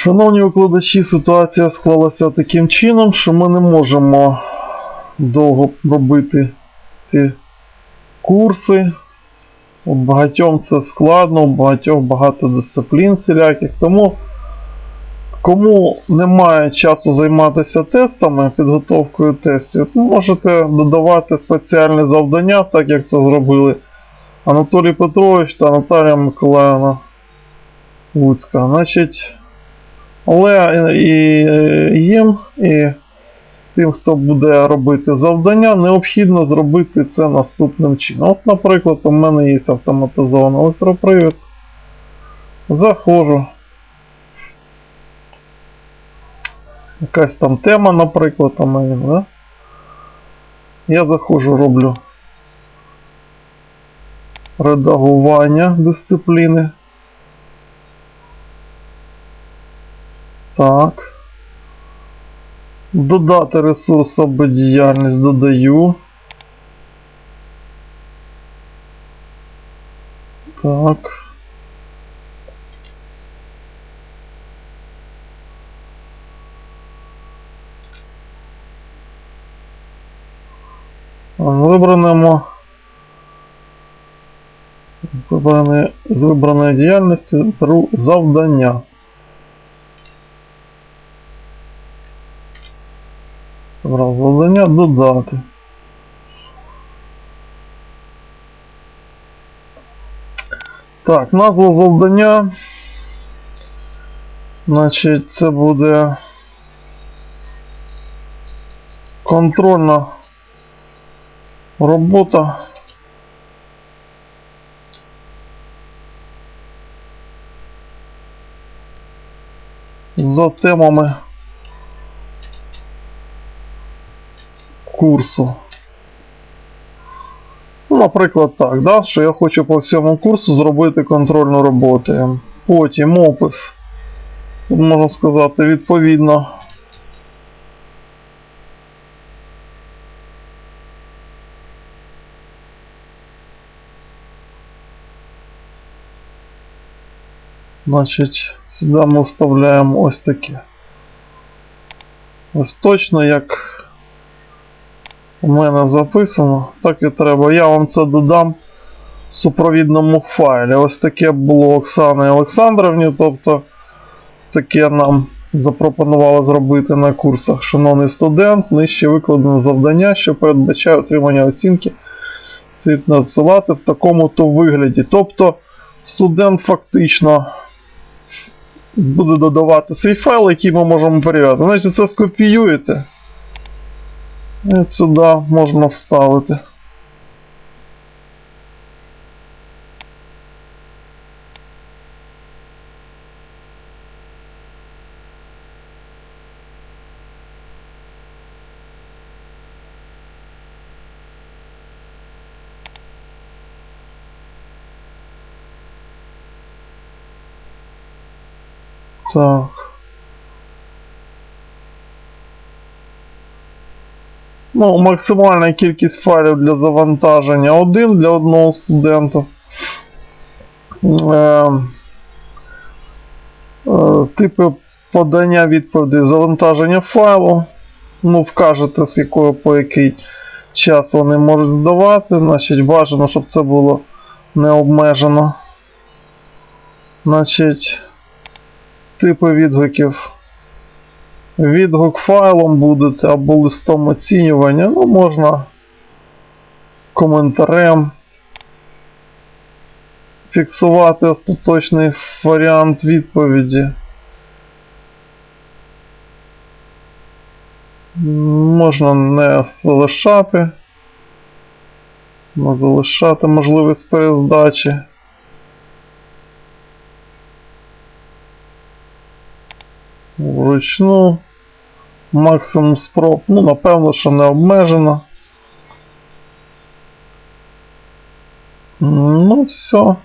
Шановні викладачі, ситуація склалася таким чином, що ми не можемо довго робити ці курси. У багатьом це складно, у багатьох багато дисциплін всіляких. Тому кому немає часу займатися тестами, підготовкою тестів, можете додавати спеціальні завдання, так як це зробили Анатолій Петрович та Наталія Миколаївна Луцька. Значить, але і і їм, і тим, хто буде робити завдання, необхідно зробити це наступним чином. От, наприклад, у мене є автоматизований електропривід. Заходжу. Якась там тема, наприклад, у мене, да? Я заходжу, роблю редагування дисципліни. Так. Додати ресурс або діяльність додаю. Так. Вибране, з вибраної діяльності беру завдання. Собрав завдання додати. Так, назва завдання. Значить, це буде контрольна робота. За темами курсу. Ну, наприклад, так, да, що я хочу по всьому курсу зробити контрольну роботу. Потім опис. Тут можна сказати відповідно. Значить, сюди ми вставляємо ось таке. Ось точно як у мене записано, так і треба. Я вам це додам в супровідному файлі. Ось таке було Оксани Олександровні, тобто таке нам запропонували зробити на курсах. Шановний студент, нижче викладено завдання, що передбачає отримання оцінки, слід надсилати в такому-то вигляді. Тобто студент фактично буде додавати свій файл, який ми можемо перевіряти. Значить, це скопіюєте. І сюди можна вставити. Так. Ну, максимальна кількість файлів для завантаження один для одного студента. Е, е, типи подання відповідей завантаження файлу. Ну, вкажете, з якого по який час вони можуть здавати. Значить, бажано, щоб це було не обмежено. Значить, типи відгуків. Відгук файлом будете або листом оцінювання, ну можна коментарем. Фіксувати остаточний варіант відповіді. Можна не залишати. Не залишати можливість перездачі. Вручну. Максимум спроб. Ну, напевно, що не обмежено. Ну, все.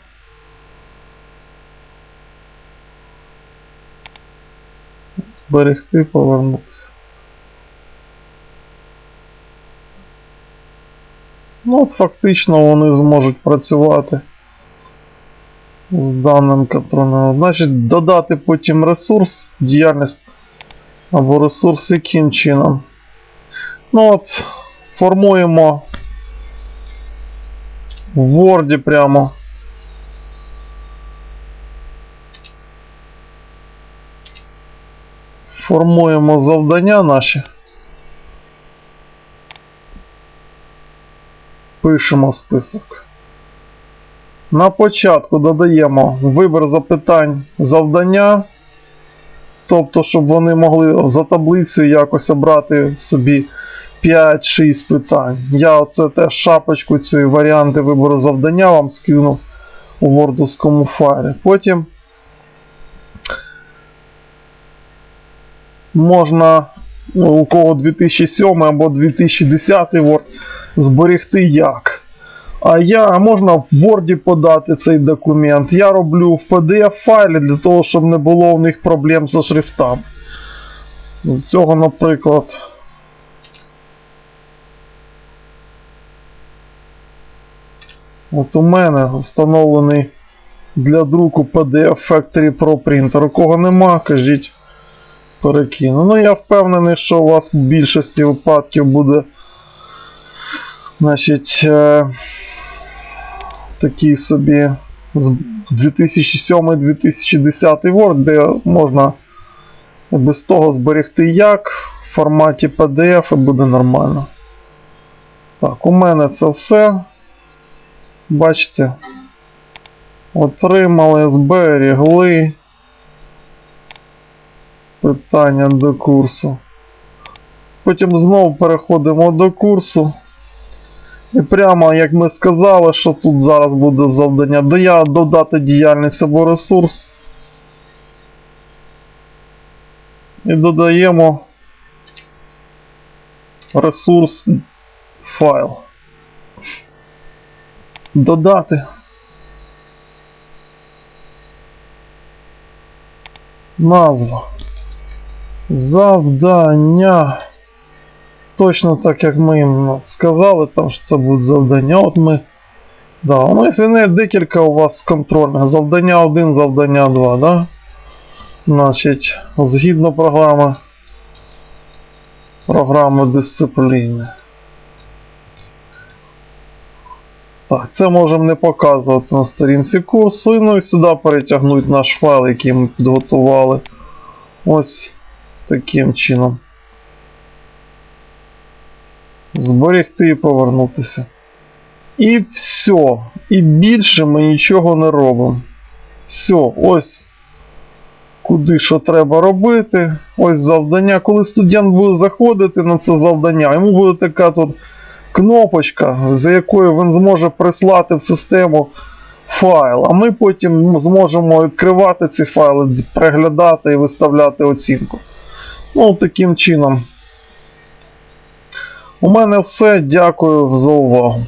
Зберегти, повернутися. Ну, от фактично вони зможуть працювати з даним контрольним. Значить, додати потім ресурс, діяльність або ресурс яким чином. Ну от, формуємо в Word прямо. Формуємо завдання наші. Пишемо список. На початку додаємо вибір запитань завдання. Тобто, щоб вони могли за таблицею якось обрати собі 5-6 питань. Я оце теж шапочку цієї варіанти вибору завдання вам скинув у вордовському файлі. Потім можна, ну, у кого 2007 або 2010 Word, зберегти як. А я можна в Word подати цей документ. Я роблю в PDF файлі для того, щоб не було у них проблем зі шрифтами. Цього, наприклад. От у мене встановлений для друку PDF Factory Pro Printer. У кого нема, кажіть, перекину. Ну я впевнений, що у вас в більшості випадків буде значить, е, такий собі з 2007-2010 Word, де можна без того зберегти як в форматі PDF і буде нормально. Так, у мене це все. Бачите, отримали, зберегли питання до курсу. Потім знову переходимо до курсу. І прямо, як ми сказали, що тут зараз буде завдання, я додати діяльність або ресурс. І додаємо ресурс файл. Додати. Назва. Завдання. Точно так, як ми їм сказали, там, що це будуть завдання. От ми. Да, ну якщо не декілька у вас контрольних. Завдання 1, завдання 2, да? Значить, згідно програми. Програми дисципліни. Так, це можемо не показувати на сторінці курсу. Ну і сюди перетягнути наш файл, який ми підготували. Ось таким чином. Зберегти і повернутися. І все. І більше ми нічого не робимо. Все, ось куди що треба робити. Ось завдання. Коли студент буде заходити на це завдання, йому буде така тут кнопочка, за якою він зможе прислати в систему файл. А ми потім зможемо відкривати ці файли, переглядати і виставляти оцінку. Ну, таким чином. У мене все. Дякую за увагу.